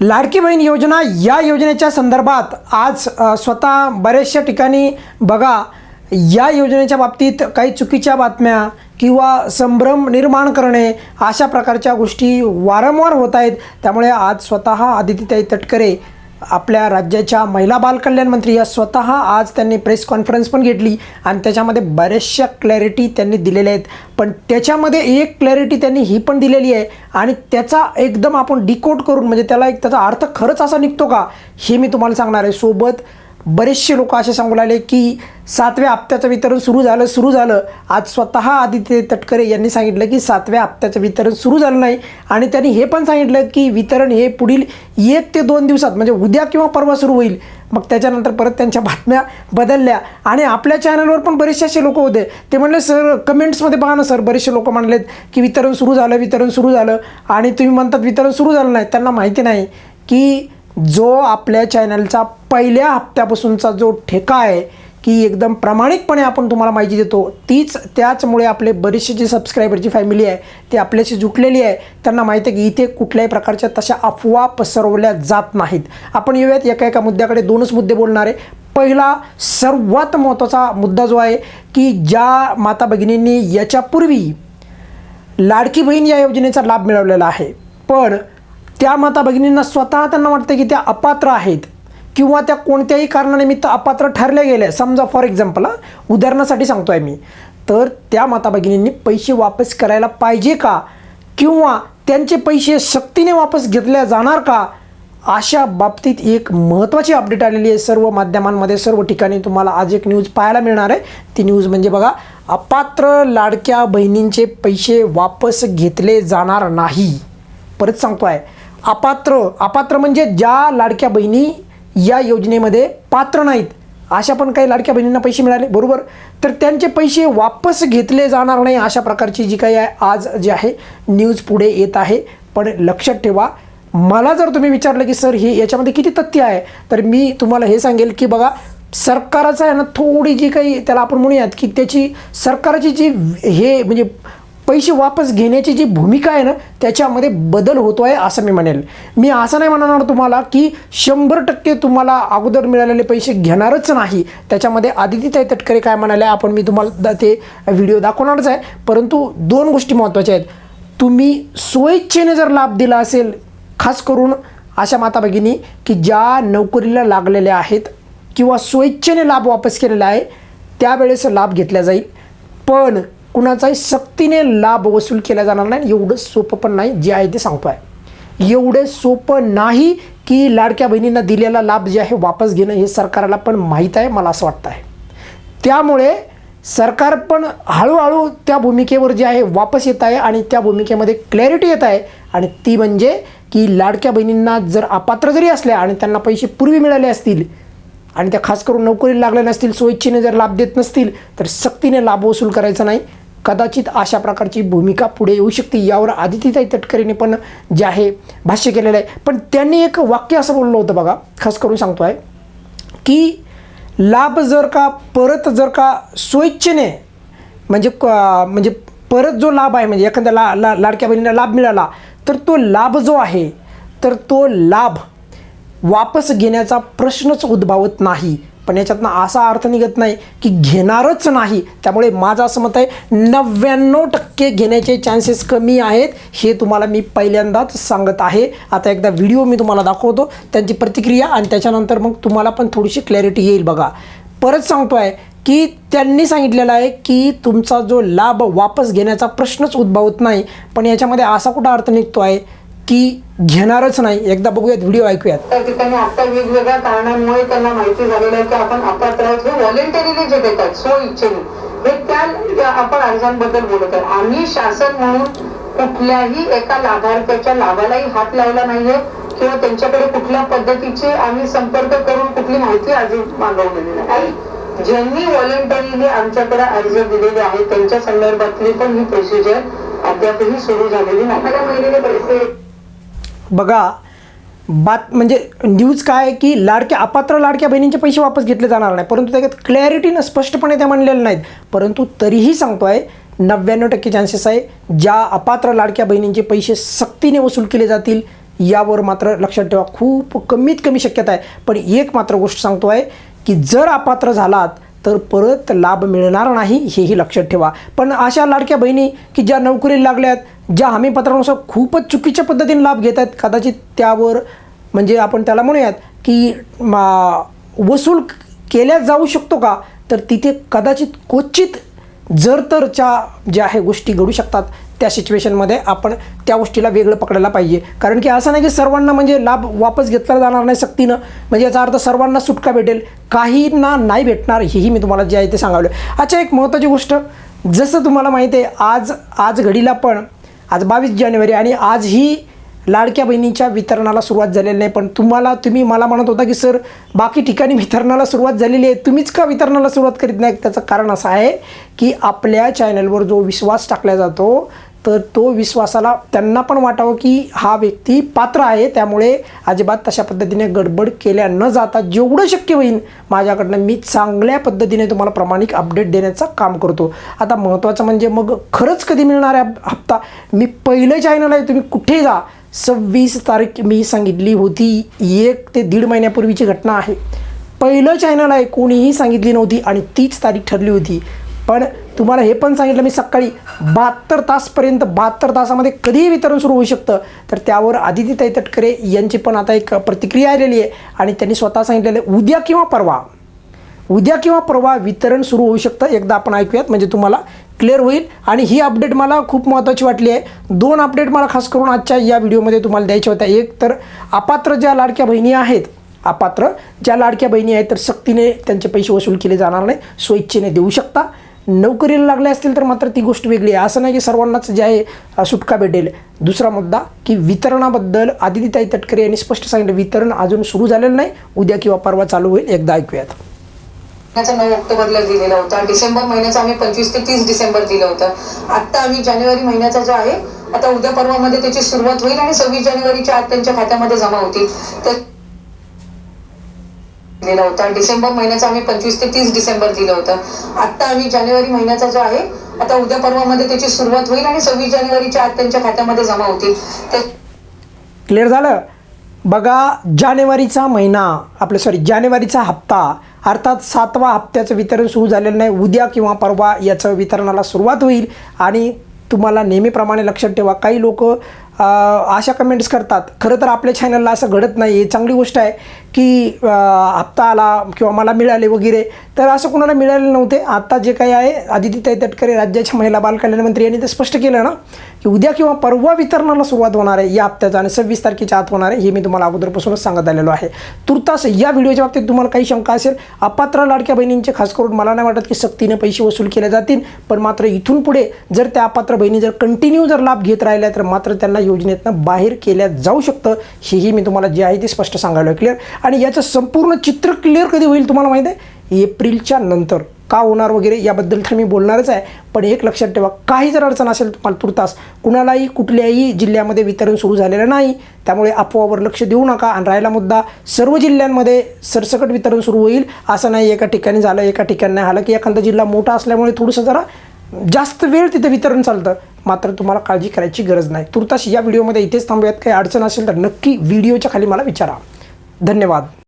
लाडकी बहीण योजना या योजनेच्या संदर्भात आज स्वतः बऱ्याचशा ठिकाणी बघा. या योजनेच्या बाबतीत काही चुकीच्या बातम्या किंवा संभ्रम निर्माण करणे अशा प्रकारच्या गोष्टी वारंवार होत आहेत. त्यामुळे आज स्वतः आदित्यताई तटकरे आपल्या राज्याच्या महिला बालकल्याण मंत्री या स्वतः आज त्यांनी प्रेस कॉन्फरन्स पण घेतली आणि त्याच्यामध्ये बऱ्याचशा क्लॅरिटी त्यांनी दिलेल्या आहेत. पण त्याच्यामध्ये एक क्लॅरिटी त्यांनी ही पण दिलेली आहे आणि त्याचा एकदम आपण डिकोड करून म्हणजे त्याला एक त्याचा अर्थ खरंच असा निघतो का हे मी तुम्हाला सांगणार आहे. सोबत बरेचसे लोक असे सांगू लागले की सातव्या हप्त्याचं वितरण सुरू झालं सुरू झालं. आज स्वतः आदित्य तटकरे यांनी सांगितलं की सातव्या हप्त्याचं वितरण सुरू झालं नाही. आणि त्यांनी हे पण सांगितलं की वितरण हे पुढील एक ते दोन दिवसात म्हणजे उद्या किंवा परवा सुरू होईल. मग त्याच्यानंतर परत त्यांच्या बातम्या बदलल्या. आणि आपल्या चॅनलवर पण बरेचसे असे लोक होते. ते म्हणले सर कमेंट्समध्ये पहा ना सर. बरेचसे लोक म्हणलेत की वितरण सुरू झालं वितरण सुरू झालं. आणि तुम्ही म्हणतात वितरण सुरू झालं नाही. त्यांना माहिती नाही की जो आपल्या चॅनलचा पहिल्या हप्त्यापासूनचा जो ठेका आहे की एकदम प्रामाणिकपणे आपण तुम्हाला माहिती देतो तीच त्याचमुळे आपले बरेचसे जे सबस्क्रायबरची फॅमिली आहे ती आपल्याशी जुटलेली आहे. त्यांना माहिती आहे की इथे कुठल्याही प्रकारच्या तशा अफवा पसरवल्या जात नाहीत. आपण येऊयात एका एका मुद्द्याकडे दोनच मुद्दे बोलणार आहे. पहिला सर्वात महत्त्वाचा मुद्दा जो आहे की ज्या माता भगिनींनी याच्यापूर्वी लाडकी बहीण या योजनेचा लाभ मिळवलेला आहे. पण त्या माता भगिनींना स्वतः त्यांना वाटतं की त्या अपात्र आहेत. किंवा त्या कोणत्याही कारणानिमित्त अपात्र ठरल्या गेल्या. समजा फॉर एक्झाम्पल उदाहरणासाठी सांगतो आहे मी. तर त्या माता भगिनींनी पैसे वापस करायला पाहिजे का? किंवा त्यांचे पैसे सक्तीने वापस घेतल्या जाणार का? अशा बाबतीत एक महत्त्वाची अपडेट आलेली आहे. सर्व माध्यमांमध्ये सर्व ठिकाणी तुम्हाला आज एक न्यूज पाहायला मिळणार आहे. ती न्यूज म्हणजे बघा अपात्र लाडक्या बहिणींचे पैसे वापस घेतले जाणार नाही. परत सांगतो आहे अपात्र अपात्र म्हणजे ज्या लाडक्या बहिणी या योजनेमध्ये पात्र नाहीत. अशा पण काही लाडक्या बहिणींना पैसे मिळाले बरोबर? तर त्यांचे पैसे वापस घेतले जाणार नाही अशा प्रकारची जी काही आहे आज जी आहे न्यूज पुढे येत आहे. पण लक्षात ठेवा मला जर तुम्ही विचारलं की सर हे याच्यामध्ये किती तथ्य आहे? तर मी तुम्हाला हे सांगेल की बघा सरकारचं आहे ना थोडी जी काही त्याला आपण म्हणूयात की त्याची सरकारची जी हे म्हणजे पैसे वापस घेण्याची जी भूमिका आहे ना त्याच्यामध्ये बदल होतो आहे असं मी म्हणेल. मी असं नाही म्हणणार तुम्हाला की शंभर टक्के तुम्हाला अगोदर मिळालेले पैसे घेणारच नाही. त्याच्यामध्ये आदित्य तटकरे काय म्हणाले आपण मी तुम्हाला ते व्हिडिओ दाखवणारच आहे. परंतु दोन गोष्टी महत्त्वाच्या आहेत. तुम्ही स्वेच्छेने जर लाभ दिला असेल खास करून अशा माता भगिनी की ज्या नोकरीला लागलेल्या आहेत किंवा स्वेच्छेने लाभ वापस केलेला आहे त्यावेळेस लाभ घेतला जाईल. पण कुणाचाही सक्तीने लाभ वसूल केला जाणार नाही एवढं सोपं पण नाही जे आहे ते सांगतो आहे एवढे सोपं नाही की लाडक्या बहिणींना दिलेला लाभ जे आहे वापस घेणं हे सरकारला पण माहीत आहे मला असं वाटतं आहे त्यामुळे सरकार पण हळूहळू त्या भूमिकेवर जे आहे वापस येत आहे आणि त्या भूमिकेमध्ये क्लॅरिटी येत आहे आणि ती म्हणजे की लाडक्या बहिणींना जर अपात्र जरी असल्या आणि त्यांना पैसे पूर्वी मिळाले असतील आणि त्या खास करून नोकरीला लागल्या नसतील स्वइच्छेने जर लाभ देत नसतील तर सक्तीने लाभ वसूल करायचा नाही. कदाचित अशा प्रकारची भूमिका पुढे येऊ शकते यावर आदित्यताई तटकरेने पण जे आहे भाष्य केलेलं आहे. पण त्यांनी एक वाक्य असं बोललं होतं बघा खास करून सांगतो आहे की लाभ जर का परत जर का स्वेच्छेने म्हणजे क म्हणजे परत जो लाभ आहे म्हणजे एखाद्या ला ला लाडक्या बहिणीला लाभ मिळाला तर तो लाभ जो आहे तर तो लाभ वापस घेण्याचा प्रश्नच उद्भवत नाही. पण याच्यातनं असा अर्थ निघत नाही की घेणारच नाही. त्यामुळे माझं असं मत आहे नव्याण्णव टक्के घेण्याचे चान्सेस कमी आहेत हे तुम्हाला मी पहिल्यांदाच सांगत आहे. आता एकदा व्हिडिओ मी तुम्हाला दाखवतो त्यांची प्रतिक्रिया आणि त्याच्यानंतर मग तुम्हाला पण थोडीशी क्लॅरिटी येईल बघा. परत सांगतो आहे की त्यांनी सांगितलेलं आहे की तुमचा जो लाभ वापस घेण्याचा प्रश्नच उद्भवत नाही. पण याच्यामध्ये असा कुठं अर्थ निघतो आहे की घेणारच नाही. एकदा बघूयात व्हिडिओ ऐकूयात. त्या ठिकाणी आता वेगवेगळ्या कारणांमुळे त्यांना माहिती झालेलं आहे की आपण अपात्र आहोत हे व्हॉलेंटरीली जे देतात इच्छेने हे त्या आपण अर्जांबद्दल बोलत आहे आम्ही शासन म्हणून कुठल्याही एका लाभार्थ्याच्या लाभालाही हात लावला नाहीये किंवा त्यांच्याकडे कुठल्या पद्धतीचे आम्ही संपर्क करून कुठली माहिती अजून मागवलेली नाही. ज्यांनी व्हॉलेंटरीने आमच्याकडे अर्ज दिलेले आहेत त्यांच्या संदर्भातली पण ही प्रोसिजर अद्यापही सुरू झालेली नाही. मला महिलेने पैसे बघा बात म्हणजे न्यूज काय आहे की लाडक्या अपात्र लाडक्या बहिणींचे पैसे वापस घेतले जाणार नाही. परंतु त्याच्यात क्लॅरिटीनं स्पष्टपणे त्या म्हणलेल्या नाहीत. परंतु तरीही सांगतो आहे नव्याण्णव टक्के चान्सेस आहे ज्या अपात्र लाडक्या बहिणींचे पैसे सक्तीने वसूल केले जातील यावर मात्र लक्षात ठेवा. खूप कमीत कमी शक्यता आहे. पण एक मात्र गोष्ट सांगतो आहे की जर अपात्र झालात तर परत लाभ मिळणार नाही हेही लक्षात ठेवा. पण अशा लाडक्या बहिणी की ज्या नोकरीला लागल्यात ज्या हमीपत्रानुसार खूपच चुकीच्या पद्धतीने लाभ घेत आहेत कदाचित त्यावर म्हणजे आपण त्याला म्हणूयात की मा- वसूल केल्या जाऊ शकतो का? तर तिथे कदाचित क्वचित जर तरच्या ज्या आहे गोष्टी घडू शकतात. त्या सिच्युएशनमध्ये आपण त्या गोष्टीला वेगळं पकडायला पाहिजे. कारण की असं नाही की सर्वांना म्हणजे लाभ वापस घेतला जाणार नाही सक्तीनं. म्हणजे याचा अर्थ सर्वांना सुटका भेटेल काहींना नाही भेटणार हेही मी तुम्हाला जे आहे ते सांगावलं. अच्छा एक महत्त्वाची गोष्ट जसं तुम्हाला माहिती आहे आज आज घडीला पण आज बावीस जानेवारी आणि आज ही लाडक्या बहिणीच्या वितरणाला सुरुवात झालेली नाही. पण तुम्हाला तुम्ही मला म्हणत होता की सर बाकी ठिकाणी वितरणाला सुरुवात झालेली आहे. तुम्हीच का वितरणाला सुरुवात करीत नाही? त्याचं कारण असं आहे की आपल्या चॅनलवर जो विश्वास टाकला जातो तर तो विश्वासाला त्यांना पण वाटावं की हा व्यक्ती पात्र आहे. त्यामुळे अजिबात तशा पद्धतीने गडबड केल्या न जाता जेवढं शक्य होईल माझ्याकडनं मी चांगल्या पद्धतीने तुम्हाला प्रामाणिक अपडेट देण्याचं काम करतो. आता महत्त्वाचं म्हणजे मग खरंच कधी मिळणार आहे हप्ता? मी पहिलं चॅनल आहे तुम्ही कुठे जा? सव्वीस तारीख मी सांगितली होती एक ते दीड महिन्यापूर्वीची घटना आहे. पहिलं चॅनल आहे कोणीही सांगितली नव्हती आणि तीच तारीख ठरली होती. पण तुम्हाला हे पण सांगितलं मी सकाळी बहात्तर तासपर्यंत बहात्तर तासामध्ये कधीही वितरण सुरू होऊ शकतं. तर त्यावर आदितीताई तटकरे यांची पण आता एक प्रतिक्रिया आलेली आहे आणि त्यांनी स्वतः सांगितलेलं आहे उद्या किंवा परवा उद्या किंवा परवा वितरण सुरू होऊ शकतं. एकदा आपण ऐकूयात म्हणजे तुम्हाला क्लिअर होईल. आणि ही अपडेट मला खूप महत्त्वाची वाटली आहे. दोन अपडेट मला खास करून आजच्या या व्हिडिओमध्ये तुम्हाला द्यायच्या होत्या एक तर अपात्र ज्या लाडक्या बहिणी आहेत अपात्र ज्या लाडक्या बहिणी आहेत तर सक्तीने त्यांचे पैसे वसूल केले जाणार नाही. स्वेच्छेने देऊ शकता. नोकरीला लागले असतील तर मात्र ती गोष्ट वेगळी आहे. असं नाही की सर्वांनाच जे आहे सुटका भेटेल. दुसरा मुद्दा की वितरणाबद्दल आदितीताई तटकरे यांनी स्पष्ट सांगितलं वितरण अजून सुरू झालेलं नाही. उद्या किंवा परवा चालू होईल. एकदा ऐकूयात. नऊ ऑक्टोबरला दिलेला होता. डिसेंबर महिन्याचा आम्ही पंचवीस ते तीस डिसेंबर दिलं होतं. आता आम्ही जानेवारी महिन्याचा जो आहे आता उद्या परवामध्ये त्याची सुरुवात होईल आणि सव्वीस जानेवारीच्या आत त्यांच्या खात्यामध्ये जमा होतील. तर दिला होता. डिसेंबर महिन्याचा आम्ही पंचवीस ते तीस डिसेंबर दिलं होतं. आत्ता आम्ही जानेवारी महिन्याचा जो आहे आता उद्या परवामध्ये त्याची सुरुवात होईल आणि सव्वीस जानेवारीच्या आत त्यांच्या खात्यामध्ये जमा होतील. तर क्लिअर झालं? बघा जानेवारीचा महिना आपलं सॉरी जानेवारीचा हप्ता अर्थात सातवा हप्त्याचं वितरण सुरू झालेलं नाही. उद्या किंवा परवा याचं वितरणाला सुरुवात होईल. आणि तुम्हाला नेहमीप्रमाणे लक्षात ठेवा काही लोक अशा कमेंट्स करतात. खरं तर आपल्या चॅनलला असं घडत नाही आहे चांगली गोष्ट आहे की हप्ता आला किंवा मला मिळाले वगैरे तर असं कुणाला मिळाले नव्हते. आत्ता जे काही आहे आदितीताई तटकरे राज्याच्या महिला बालकल्याण मंत्री यांनी ते स्पष्ट केलं ना की उद्या किंवा परवा वितरणाला सुरुवात होणार आहे या हप्त्याचा आणि सव्वीस तारखेच्या आत होणार आहे हे मी तुम्हाला अगोदरपासूनच सांगत आलेलो आहे. तुर्तास या व्हिडिओच्या बाबतीत तुम्हाला काही शंका असेल अपात्र लाडक्या बहिणींचे खास करून मला नाही वाटत की सक्तीने पैसे वसूल केले जातील पण मात्र इथून पुढे जर त्या अपात्र बहिणी जर कंटिन्यू जर लाभ घेत राहिल्या तर मात्र त्यांना योजनेतनं बाहेर केल्या जाऊ शकतं हेही मी तुम्हाला जे आहे ते स्पष्ट सांगायला क्लिअर आणि याचं संपूर्ण चित्र क्लिअर कधी होईल तुम्हाला माहिती आहे? एप्रिलच्या नंतर. का होणार वगैरे याबद्दल तर मी बोलणारच आहे. पण एक लक्षात ठेवा काही जर अडचण असेल तुम्हाला तुर्तास कुणालाही कुठल्याही जिल्ह्यामध्ये वितरण सुरू झालेलं नाही. त्यामुळे अफवावर लक्ष देऊ नका. आणि राहिला मुद्दा सर्व जिल्ह्यांमध्ये सरसकट वितरण सुरू होईल. असं नाही एका ठिकाणी झालं एका ठिकाणी नाही. आलं की एखादा जिल्हा मोठा असल्यामुळे थोडंसं जरा जास्त वेळ तिथं वितरण चालतं. मात्र तुम्हाला काळजी करायची गरज नाही. तुर्तास या व्हिडिओमध्ये इथेच थांबूयात. काही अडचण असेल तर नक्की व्हिडिओच्या खाली मला विचारा. धन्यवाद.